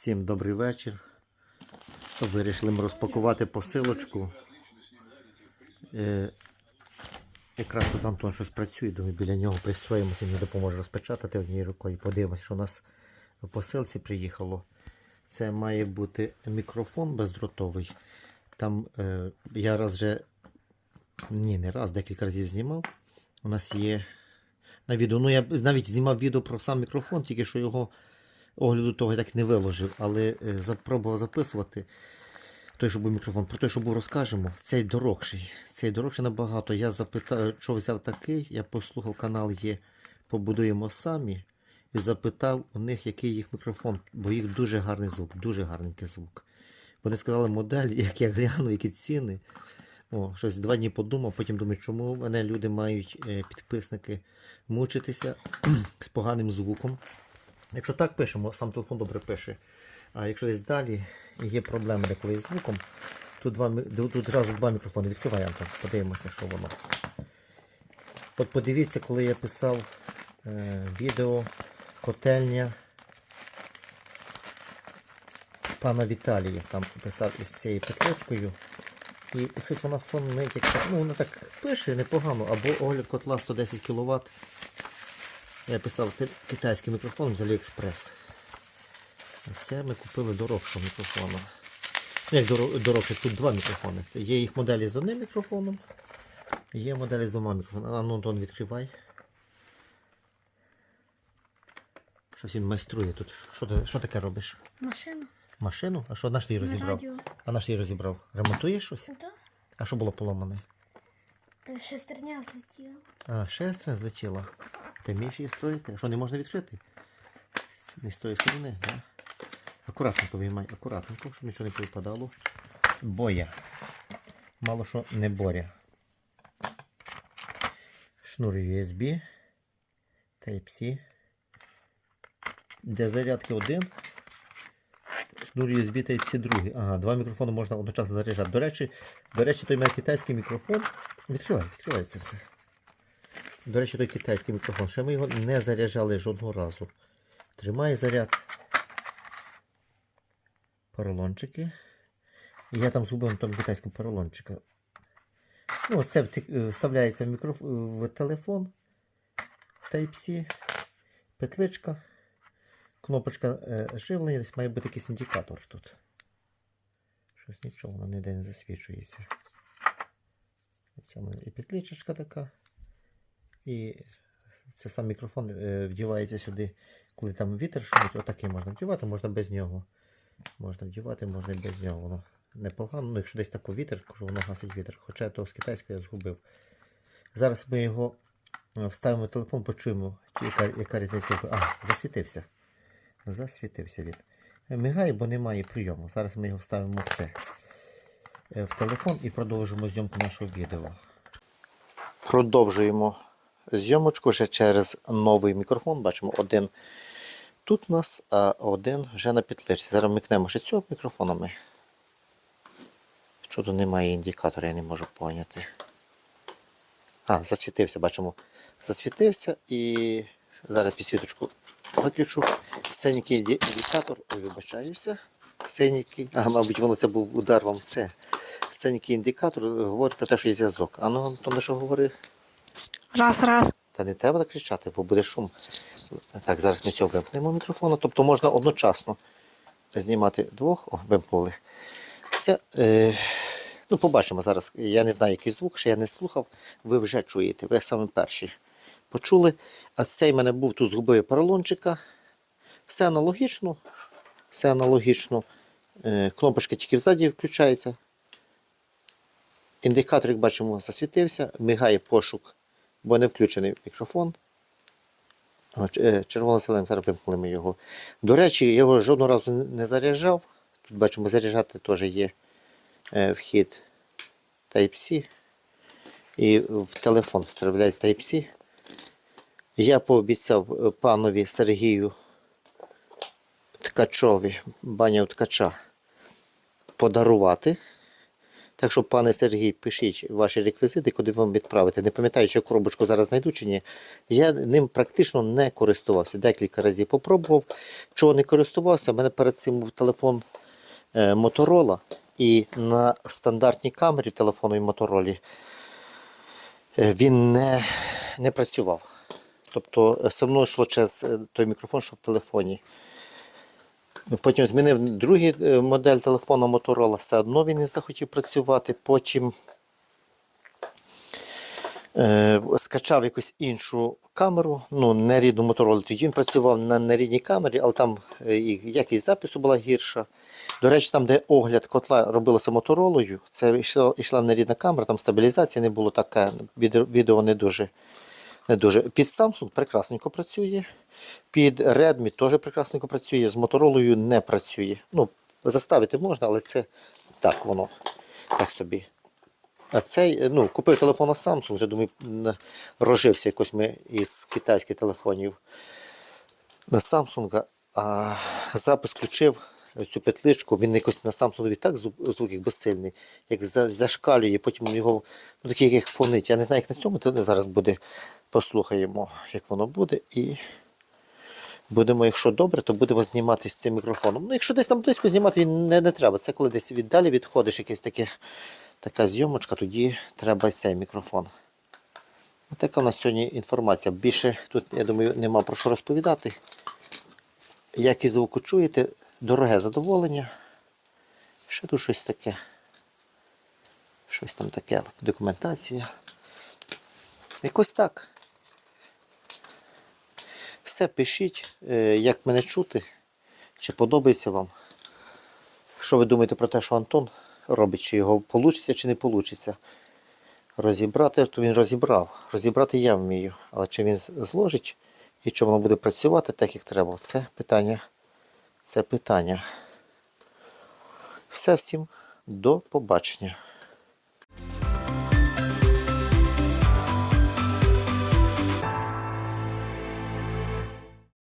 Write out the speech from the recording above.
Всім добрий вечір. Вирішили ми розпакувати посилочку. Е, якраз тут Антон щось працює, думаю, біля нього пристроїмося, мені допоможе розпечатати однією рукою. Подивимося, що у нас в посилці приїхало. Це має бути мікрофон бездротовий. Там е, я раз вже, ні, не раз, декілька разів знімав. У нас є на відео. Ну, я навіть знімав відео про сам мікрофон, тільки що його огляду того я так не виложив, але е, запробував записувати той, що був мікрофон. Про той, що був, розкажемо. Цей дорогший. Цей дорогший набагато. Я запитав, що взяв такий. Я послухав канал є Побудуємо самі. І запитав у них, який їх мікрофон, бо їх дуже гарний звук, дуже гарненький звук. Вони сказали модель, як я глянув, які ціни. О, щось два дні подумав, потім думаю, чому мене люди мають е, підписники мучитися з поганим звуком. Якщо так пишемо, сам телефон добре пише. А якщо десь далі є проблеми деколи з звуком, тут, два, тут одразу два мікрофони. Відкривай, Антон, подивимося, що воно. От подивіться, коли я писав е, відео котельня пана Віталія. Там писав із цією петличкою. І щось вона фонить, як ну вона так пише непогано, або огляд котла 110 кВт. Я писав китайським мікрофоном з AliExpress. А Це ми купили дорогшого мікрофона. Ну, як доро- дорогше, тут два мікрофони. Є їх моделі з одним мікрофоном, є моделі з двома мікрофонами. А ну, Антон, відкривай. Щось він майструє тут. Що, ти- що таке робиш? Машина. Машину? А що наш ти її розібрав? радіо. А наш ти її розібрав? Ремонтуєш щось? Да? А що було поломане? Шестерня злетіла. А, шестерня злетіла. Її строїти? Що не можна відкрити? Не з тої сторони, так? Акуратненько виймай, акуратненько, щоб нічого не повипадало. Боя. Мало що не боря. Шнур USB. Type-C. Для зарядки один. Шнур USB Type-C другий. Ага, два мікрофони можна одночасно заряджати. До речі, до речі, той має китайський мікрофон. Відкривай, це все. До речі, той китайський мікрофон. Ще ми його не заряджали жодного разу. Тримає заряд. Поролончики. І Я там згубив на тому китайському поролончика. Ну, це е, вставляється в, мікроф... в телефон. Type-C. Петличка. Кнопочка е, живлення. Десь має бути якийсь індикатор тут. Щось нічого, воно ніде не засвічується. І петличка така. І це сам мікрофон е, вдівається сюди, коли там вітер шумить, отакий можна вдівати, можна без нього. Можна вдівати, можна без нього. Воно непогано. Ну, якщо десь такий вітер, кажу, воно гасить вітер. Хоча я того з китайського я згубив. Зараз ми його е, вставимо в телефон, почуємо, чи яка, яка різниця. А, засвітився. Засвітився він. Е, Мигає, бо немає прийому. Зараз ми його вставимо в це в телефон і продовжимо зйомку нашого відео. Продовжуємо зйомочку вже через новий мікрофон. Бачимо один тут у нас, а один вже на петличці. Зараз вмикнемо ще цього мікрофона ми. Що немає індикатора, я не можу поняти. А, засвітився, бачимо. Засвітився і зараз підсвіточку виключу. Синенький індикатор, ой, вибачаюся. Синенький, а, мабуть, воно це був удар вам це. Синенький індикатор говорить про те, що є зв'язок. А ну, Антон, на що говорив? Раз, раз. Та не треба кричати, бо буде шум. Так, зараз ми цього вимкнемо мікрофона. Тобто можна одночасно знімати двох. О, вимкнули. Це, е, ну, побачимо зараз. Я не знаю, який звук, ще я не слухав. Ви вже чуєте, ви саме перші почули. А цей в мене був тут згубив поролончика. Все аналогічно. Все аналогічно. Е, кнопочка тільки ззаді включається. Індикатор, як бачимо, засвітився, мигає пошук, бо не включений мікрофон. Е, Червоно-зеленим зараз вимкнули ми його. До речі, його жодного разу не заряджав. Тут бачимо, заряджати теж є е, вхід Type-C. І в телефон вставляється Type-C. Я пообіцяв е, панові Сергію Ткачові, баня ткача, подарувати Так що, пане Сергій, пишіть ваші реквізити, куди вам відправити. Не пам'ятаю, чи коробочку зараз знайду чи ні. Я ним практично не користувався. Декілька разів попробував. Чого не користувався? У мене перед цим був телефон е, Motorola. І на стандартній камері в телефоновій Motorola е, він не, не працював. Тобто все одно йшло через е, той мікрофон, що в телефоні. Потім змінив другий е, модель телефону Motorola, все одно він не захотів працювати. Потім е, скачав якусь іншу камеру, ну не рідну Motorola, тоді він працював на нерідній камері, але там е, і якість запису була гірша. До речі, там, де огляд котла робилося моторолою, це йшла, йшла нерідна камера, там стабілізації не було відео, відео не дуже. Дуже. Під Samsung прекрасненько працює. Під Redmi теж прекрасненько працює. З Motorola не працює. Ну, заставити можна, але це так воно. Так собі. А цей, ну, купив телефон на Samsung, вже думаю, розжився якось ми із китайських телефонів на Samsung, а запис включив цю петличку, він якось на Samsung так звук, як безсильний, як за- зашкалює, потім його ну, такий як фонить. Я не знаю, як на цьому то зараз буде. Послухаємо, як воно буде. І будемо, якщо добре, то будемо знімати з цим мікрофоном. Ну, якщо десь там близько знімати, він не, не треба. Це коли десь віддалі відходиш, якась таке, така зйомочка, тоді треба цей мікрофон. Така у нас сьогодні інформація. Більше тут, я думаю, нема про що розповідати. Як і звуку чуєте, дороге задоволення. Ще тут щось таке. Щось там таке, документація. Якось так. Все пишіть, е, як мене чути, чи подобається вам. Що ви думаєте про те, що Антон робить, чи його вийде, чи не вийде. Розібрати, то він розібрав. Розібрати я вмію. Але чи він зложить і чи воно буде працювати так, як треба, це питання. Це питання. Все всім до побачення.